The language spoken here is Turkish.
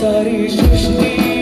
sarışış